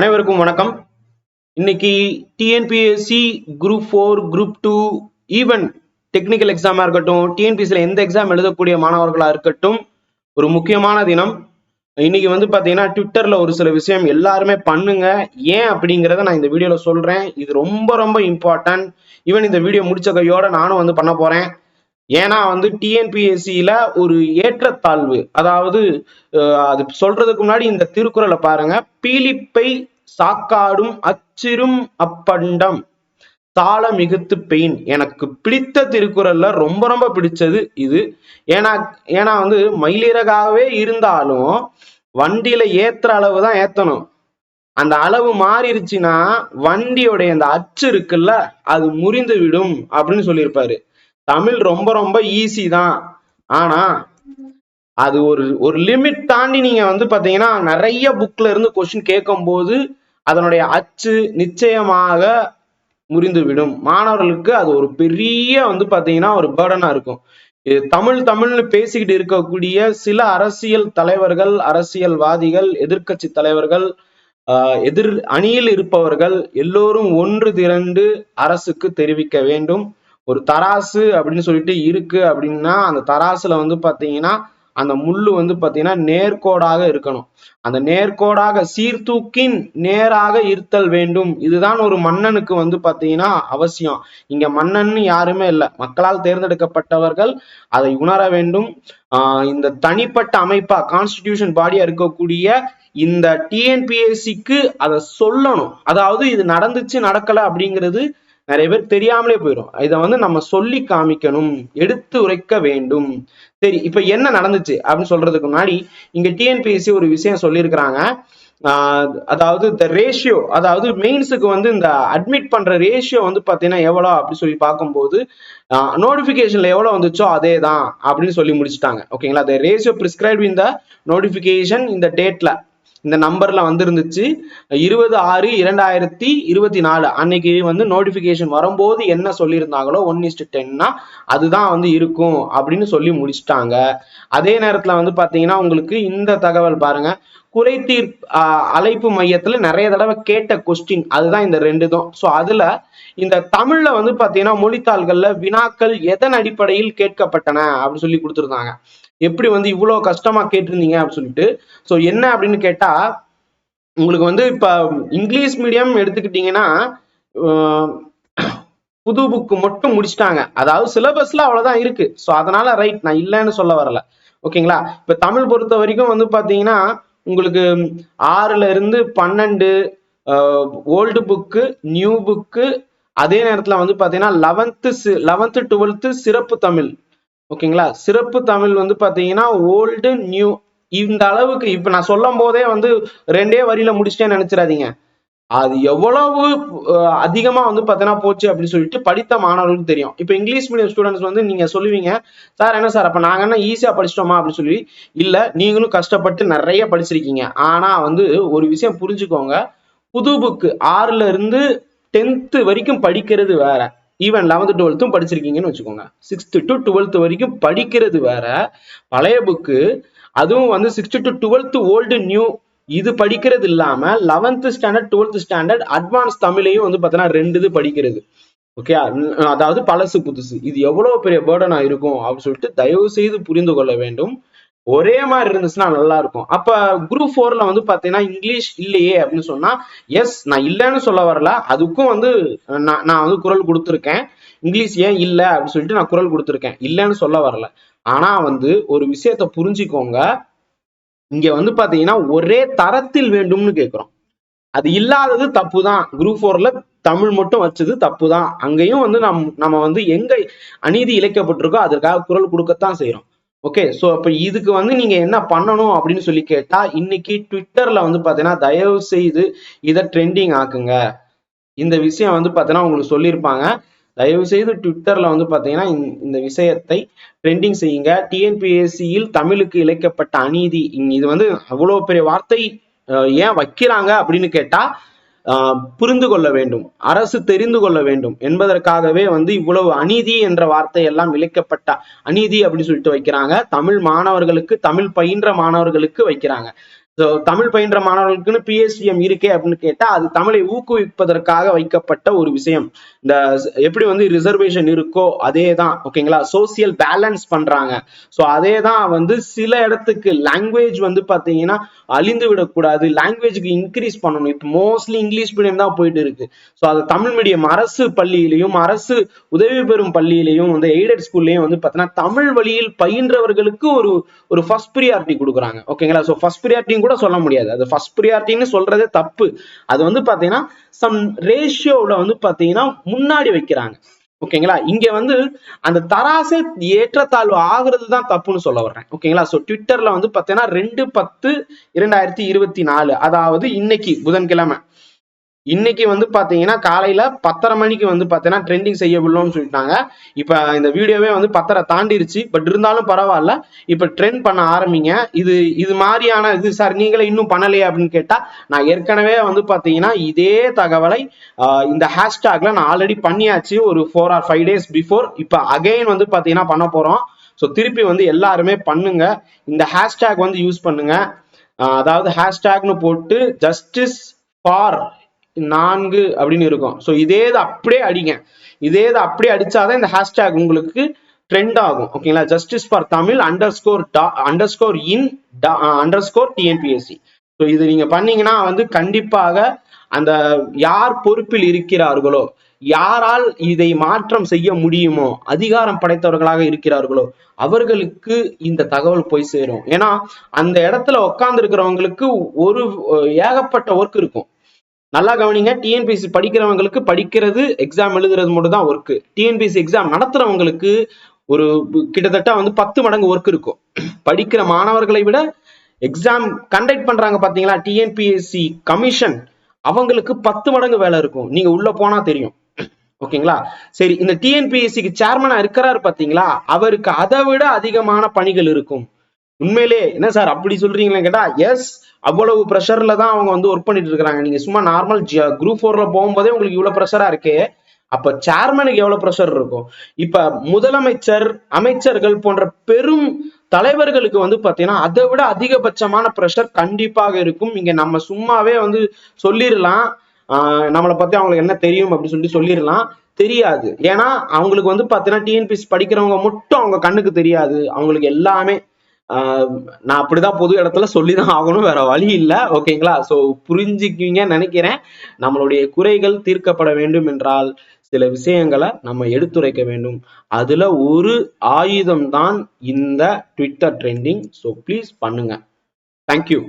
அனைவருக்கும் வணக்கம். இன்னைக்கு TNPSC group four group two even technical எக்ஸாமா இருக்கட்டும் டிஎன்பிஎஸ்சியில் எந்த எக்ஸாம் எழுதக்கூடிய மாணவர்களாக இருக்கட்டும் ஒரு முக்கியமான தினம். இன்னைக்கு வந்து பார்த்தீங்கன்னா ட்விட்டர்ல ஒரு சில விஷயம் எல்லாருமே பண்ணுங்க. ஏன் அப்படிங்கிறத நான் இந்த வீடியோவில் சொல்கிறேன் இது ரொம்ப ரொம்ப இம்பார்ட்டன்ட் ஈவன் இந்த வீடியோ முடிச்ச கையோட நானும் வந்து பண்ண போறேன். ஏன்னா வந்து டிஎன்பிஎஸ்சியில ஒரு ஏற்றத்தாழ்வு அதாவது அது சொல்றதுக்கு முன்னாடி இந்த திருக்குறளை பாருங்க. பீலிப்பை சாக்காடும் அச்சிரும் அப்பண்டம் தாள மிகுத்து பெயின். எனக்கு பிடித்த திருக்குறள்ல ரொம்ப ரொம்ப பிடிச்சது இது. ஏன்னா ஏன்னா வந்து மயிலிறகாகவே இருந்தாலும் வண்டியில ஏத்துற அளவு தான் ஏத்தணும். அந்த அளவு மாறிடுச்சுன்னா வண்டியோடைய அந்த அச்சு இருக்குல்ல அது முறிந்து விடும் அப்படின்னு சொல்லியிருப்பாரு. தமிழ் ரொம்ப ரொம்ப ஈஸி தான். ஆனா அது ஒரு ஒரு லிமிட் தாண்டி நீங்க வந்து பாத்தீங்கன்னா நிறைய புக்ல இருந்து கொஸ்டின் கேட்கும்போது அதனுடைய அச்சு நிச்சயமாக முறிந்து விடும் மாணவர்களுக்கு அது ஒரு பெரிய வந்து பாத்தீங்கன்னா ஒரு பேர்டனா இருக்கும். இது தமிழ் தமிழ்னு பேசிக்கிட்டு இருக்கக்கூடிய சில அரசியல் தலைவர்கள் அரசியல்வாதிகள் எதிர்க்கட்சி தலைவர்கள் ஆஹ் எதிர் அணியில் இருப்பவர்கள் எல்லோரும் ஒன்று திரண்டு அரசுக்கு தெரிவிக்க வேண்டும். ஒரு தராசு அப்படின்னு சொல்லிட்டு இருக்கு அப்படின்னா அந்த தராசுல வந்து பாத்தீங்கன்னா அந்த முள்ளு வந்து பாத்தீங்கன்னா நேர்கோடாக இருக்கணும். அந்த நேர்கோடாக சீர்தூக்கின் நேராக இருத்தல் வேண்டும். இதுதான் ஒரு மன்னனுக்கு வந்து பாத்தீங்கன்னா அவசியம். இங்க மன்னன் யாருமே இல்லை. மக்களால் தேர்ந்தெடுக்கப்பட்டவர்கள் அதை உணர வேண்டும். ஆஹ் இந்த தனிப்பட்ட அமைப்பா கான்ஸ்டிடியூஷன் பாடியா இருக்கக்கூடிய இந்த டிஎன்பிஎஸ்சிக்கு அதை சொல்லணும். அதாவது இது நடந்துச்சு நடக்கல அப்படிங்கிறது நிறைய பேர் தெரியாமலே போயிடும் இதை வந்து நம்ம சொல்லி காமிக்கணும் எடுத்து உரைக்க வேண்டும். சரி இப்ப என்ன நடந்துச்சு அப்படின்னு சொல்றதுக்கு முன்னாடி இங்க டிஎன்பிஎஸ்சி ஒரு விஷயம் சொல்லியிருக்கிறாங்க. அதாவது இந்த ரேஷியோ அதாவது மெயின்ஸுக்கு வந்து இந்த அட்மிட் பண்ற ரேஷியோ வந்து பாத்தீங்கன்னா எவ்வளோ அப்படின்னு சொல்லி பார்க்கும்போது நோட்டிபிகேஷன்ல எவ்வளோ வந்துச்சோ அதே தான் அப்படின்னு சொல்லி முடிச்சுட்டாங்க. ஓகேங்களா? த ரேஷியோ prescribed இந்த நோட்டிபிகேஷன் இந்த டேட்ல இந்த நம்பர்ல வந்திருந்துச்சு. இருபது ஆறு இரண்டாயிரத்தி இருபத்தி நாலு. அன்னைக்கு வந்து நோட்டிபிகேஷன் வரும்போது என்ன சொல்லியிருந்தாங்களோ ஒன் இஸ்ட் டென்னா அதுதான் வந்து இருக்கும் அப்படின்னு சொல்லி முடிச்சிட்டாங்க. அதே நேரத்துல வந்து பாத்தீங்கன்னா உங்களுக்கு இந்த தகவல் பாருங்க. குறைதீர் அழைப்பு மையத்துல நிறைய தடவை கேட்ட கொஸ்டின் அதுதான் இந்த ரெண்டு தான். ஸோ அதுல இந்த தமிழ்ல வந்து பாத்தீங்கன்னா மொழித்தாள்கள்ல வினாக்கள் எதன் அடிப்படையில் கேட்கப்பட்டன அப்படின்னு சொல்லி கொடுத்துருந்தாங்க. எப்படி வந்து இவ்வளோ கஷ்டமா கேட்டிருந்தீங்க அப்படின்னு சொல்லிட்டு ஸோ என்ன அப்படின்னு கேட்டால் உங்களுக்கு வந்து இப்போ இங்கிலீஷ் மீடியம் எடுத்துக்கிட்டீங்கன்னா புது புக்கு மட்டும் முடிச்சிட்டாங்க. அதாவது சிலபஸ்ல அவ்வளோதான் இருக்கு. ஸோ அதனால ரைட் நான் இல்லைன்னு சொல்ல வரல. ஓகேங்களா? இப்போ தமிழ் பொறுத்த வரைக்கும் வந்து பார்த்தீங்கன்னா உங்களுக்கு ஆறுல இருந்து பன்னெண்டு ஓல்டு புக்கு நியூ புக்கு அதே நேரத்துல வந்து பார்த்தீங்கன்னா லெவன்த்து லெவன்த்து டுவெல்த்து சிறப்பு தமிழ். ஓகேங்களா? சிறப்பு தமிழ் வந்து பார்த்தீங்கன்னா ஓல்டு நியூ இந்த அளவுக்கு இப்போ நான் சொல்லும் போதே வந்து ரெண்டே வரியில முடிச்சிட்டேன்னு நினைச்சிடாதீங்க. அது எவ்வளவு அதிகமாக வந்து பார்த்தீங்கன்னா போச்சு அப்படின்னு சொல்லிட்டு படித்த மாணவர்களுக்கு தெரியும். இப்போ இங்கிலீஷ் மீடியம் ஸ்டூடெண்ட்ஸ் வந்து நீங்க சொல்லுவீங்க சார் என்ன சார் அப்போ நாங்கள் என்ன ஈஸியாக படிச்சிட்டோமா? அப்படின்னு சொல்லி இல்லை நீங்களும் கஷ்டப்பட்டு நிறைய படிச்சிருக்கீங்க. ஆனால் வந்து ஒரு விஷயம் புரிஞ்சுக்கோங்க. புது புக்கு ஆறுல இருந்து டென்த்து வரைக்கும் படிக்கிறது வேற. ஈவன் லெவன்த்து டுவெல்த்தும் படிச்சிருக்கீங்கன்னு வச்சுக்கோங்க. சிக்ஸ்த்து டு டுவெல்த்து வரைக்கும் படிக்கிறது வேற. பழைய புக்கு அதுவும் வந்து sixth to twelfth old new இது படிக்கிறது இல்லாம eleventh standard twelfth standard advance தமிழையும் வந்து பார்த்தீங்கன்னா ரெண்டு இது படிக்கிறது. ஓகே அதாவது பழசு புதுசு. இது எவ்வளவு பெரிய பேர்டனா இருக்கும் அப்படின்னு சொல்லிட்டு தயவு செய்து புரிந்து கொள்ள வேண்டும். ஒரே மாதிரி இருந்துச்சுன்னா நல்லா இருக்கும் அப்ப குரூப் ஃபோர்ல வந்து பாத்தீங்கன்னா இங்கிலீஷ் இல்லையே அப்படின்னு சொன்னா எஸ் நான் இல்லைன்னு சொல்ல வரல. அதுக்கும் வந்து நான் நான் வந்து குரல் கொடுத்துருக்கேன். இங்கிலீஷ் ஏன் இல்லை? அப்படின்னு சொல்லிட்டு நான் குரல் கொடுத்துருக்கேன். இல்லைன்னு சொல்ல வரல. ஆனா வந்து ஒரு விஷயத்த புரிஞ்சுக்கோங்க. இங்க வந்து பாத்தீங்கன்னா ஒரே தரத்தில் வேண்டும்னு கேட்குறோம் அது இல்லாதது தப்பு தான் குரூப் ஃபோர்ல தமிழ் மட்டும் வச்சது தப்பு தான் அங்கேயும் வந்து நம் நம்ம வந்து எங்க அநீதி இழைக்கப்பட்டிருக்கோ அதற்காக குரல் கொடுக்கத்தான் செய்யறோம் ஓகே சோ அப்போ இதுக்கு வந்து நீங்க என்ன பண்ணணும் அப்படின்னு சொல்லி கேட்டா இன்னைக்கு ட்விட்டர்ல வந்து பாத்தீங்கன்னா தயவு செய்து இதை ட்ரெண்டிங் ஆக்குங்க. இந்த விஷயம் வந்து பாத்தீங்கன்னா உங்களுக்கு சொல்லியிருப்பாங்க. தயவு செய்து ட்விட்டர்ல வந்து பாத்தீங்கன்னா இந்த- விஷயத்தை ட்ரெண்டிங் செய்யுங்க. டிஎன்பிஎஸ்சியில் தமிழுக்கு இழைக்கப்பட்ட அநீதி இது வந்து அவ்வளவு பெரிய வார்த்தை ஏன் வைக்கிறாங்க அப்படின்னு கேட்டா புரிந்து கொள்ள வேண்டும். அரசு தெரிந்து கொள்ள வேண்டும். என்பதற்காகவே வந்து இவ்வளவு அநீதி என்ற வார்த்தை எல்லாம் இழைக்கப்பட்ட அநீதி அப்படின்னு சொல்லிட்டு வைக்கிறாங்க. தமிழ் மாணவர்களுக்கு தமிழ் பயின்ற மாணவர்களுக்கு வைக்கிறாங்க. ஸோ தமிழ் பயின்ற மாணவர்களுக்குன்னு பிஎஸ்சிஎம் இருக்கே அப்படின்னு கேட்டால் அது தமிழை ஊக்குவிப்பதற்காக வைக்கப்பட்ட ஒரு விஷயம். இந்த எப்படி வந்து ரிசர்வேஷன் இருக்கோ அதே தான் ஓகேங்களா சோசியல் பேலன்ஸ் பண்றாங்க. ஸோ அதே தான் வந்து சில இடத்துக்கு லாங்குவேஜ் வந்து பாத்தீங்கன்னா அழிந்து விடக்கூடாது. லாங்குவேஜுக்கு இன்க்ரீஸ் பண்ணணும். இப்போ மோஸ்ட்லி இங்கிலீஷ் மீடியம் தான் போயிட்டு இருக்கு. ஸோ அது தமிழ் மீடியம் அரசு பள்ளியிலையும் அரசு உதவி பெறும் பள்ளியிலையும் வந்து எய்டட் ஸ்கூல்லையும் வந்து பார்த்தீங்கன்னா தமிழ் வழியில் பயின்றவர்களுக்கு ஒரு ஒரு ஃபர்ஸ்ட் ப்ரியாரிட்டி கொடுக்குறாங்க. ஓகேங்களா ஸோ ஃபர்ஸ்ட் ப்ரியாரிட்டியும் கூட கூட சொல்ல முடியாது. அது ஃபர்ஸ்ட் ப்ரியாரிட்டின்னு சொல்றதே தப்பு. அது வந்து பாத்தீங்கன்னா சம் ரேஷியோவில் வந்து பாத்தீங்கன்னா முன்னாடி வைக்கிறாங்க. ஓகேங்களா? இங்க வந்து அந்த தராசு ஏற்றத்தாழ்வு ஆகுறது தான் தப்புன்னு சொல்ல வர்றேன். ஓகேங்களா? ஸோ ட்விட்டர்ல வந்து பார்த்தீங்கன்னா ரெண்டு பத்து இரண்டாயிரத்தி இருபத்தி நாலு அதாவது இன்னைக்கு புதன்கிழமை. இன்னைக்கு வந்து பாத்தீங்கன்னா காலையில பத்தரை மணிக்கு வந்து பாத்தீங்கன்னா ட்ரெண்டிங் செய்யவில்லைன்னு சொல்லிட்டாங்க. இப்ப இந்த வீடியோவே வந்து பத்தரை தாண்டிருச்சு. பட் இருந்தாலும் பரவாயில்ல. இப்ப ட்ரெண்ட் பண்ண ஆரம்பிங்க. இது இது மாதிரியான இது சார் நீங்களே இன்னும் பண்ணலையே அப்படின்னு கேட்டா நான் ஏற்கனவே வந்து பாத்தீங்கன்னா இதே தகவலை இந்த ஹேஷ்டாக்ல நான் ஆல்ரெடி பண்ணியாச்சு. ஒரு four or five days before இப்ப அகைன் வந்து பாத்தீங்கன்னா பண்ண போறோம். ஸோ திருப்பி வந்து எல்லாருமே பண்ணுங்க. இந்த ஹேஷ்டேக் வந்து யூஸ் பண்ணுங்க. அதாவது ஹேஷ்டேக்னு போட்டு ஜஸ்டிஸ் ஃபார் நான்கு அப்படின்னு இருக்கும். ஸோ இதே இதை அப்படியே அடிங்க. இதே இதை அப்படியே அடிச்சாதான் இந்த ஹேஷ்டேக் உங்களுக்கு ட்ரெண்ட் ஆகும். ஓகேங்களா justice for Tamil underscore underscore in underscore TNPSC so இது நீங்க பண்ணீங்கன்னா வந்து கண்டிப்பாக அந்த யார் பொறுப்பில் இருக்கிறார்களோ யாரால் இதை மாற்றம் செய்ய முடியுமோ அதிகாரம் படைத்தவர்களாக இருக்கிறார்களோ அவர்களுக்கு இந்த தகவல் போய் சேரும். ஏன்னா அந்த இடத்துல உட்கார்ந்து இருக்கிறவங்களுக்கு ஒரு ஏகப்பட்ட ஒர்க் இருக்கும். நல்லா கவனிங்க. டிஎன்பிஎஸ்சி படிக்கிறவங்களுக்கு படிக்கிறது எக்ஸாம் எழுதுறது மட்டும் தான் ஒர்க்கு டிஎன்பிஎஸ்சி எக்ஸாம் நடத்துறவங்களுக்கு ஒரு கிட்டத்தட்ட வந்து பத்து மடங்கு ஒர்க் இருக்கும். படிக்கிற மாணவர்களை விட எக்ஸாம் கண்டக்ட் பண்றாங்க பாத்தீங்களா? டிஎன்பிஎஸ்சி கமிஷன் அவங்களுக்கு பத்து மடங்கு வேலை இருக்கும். நீங்க உள்ள போனா தெரியும். ஓகேங்களா? சரி இந்த டிஎன்பிஎஸ்சிக்கு சேர்மனா இருக்கிறாரு பாத்தீங்களா? அவருக்கு அதை விட அதிகமான பணிகள் இருக்கும். உண்மையிலே என்ன சார் அப்படி சொல்றீங்களே கேட்டா எஸ் அவ்வளவு ப்ரெஷர்ல தான் அவங்க வந்து ஒர்க் பண்ணிட்டு இருக்காங்க. நீங்க சும்மா நார்மல் குரூப் ஃபோர்ல போகும்போதே உங்களுக்கு இவ்வளவு ப்ரெஷரா இருக்கே. அப்ப சேர்மனுக்கு எவ்வளவு ப்ரெஷர் இருக்கும்? இப்ப முதலமைச்சர் அமைச்சர்கள் போன்ற பெரும் தலைவர்களுக்கு வந்து பாத்தீங்கன்னா அதை விட அதிகபட்சமான ப்ரெஷர் கண்டிப்பாக இருக்கும். இங்க நம்ம சும்மாவே வந்து சொல்லிடலாம். ஆஹ் நம்மளை பத்தி அவங்களுக்கு என்ன தெரியும் அப்படின்னு சொல்லி சொல்லிடலாம். தெரியாது. ஏன்னா அவங்களுக்கு வந்து பாத்தீங்கன்னா டிஎன்பிஎஸ் படிக்கிறவங்க மட்டும் அவங்க கண்ணுக்கு தெரியாது. அவங்களுக்கு எல்லாமே நான் அப்படிதான் பொது இடத்துல சொல்லி தான் ஆகணும் வேற வழி இல்லை. ஓகேங்களா? ஸோ புரிஞ்சுக்குவீங்க நினைக்கிறேன். நம்மளுடைய குறைகள் தீர்க்கப்பட வேண்டும் என்றால் சில விஷயங்களை நம்ம எடுத்துரைக்க வேண்டும். அதுல ஒரு ஆயுதம் தான் இந்த ட்விட்டர் ட்ரெண்டிங் ஸோ ப்ளீஸ் பண்ணுங்க. Thank you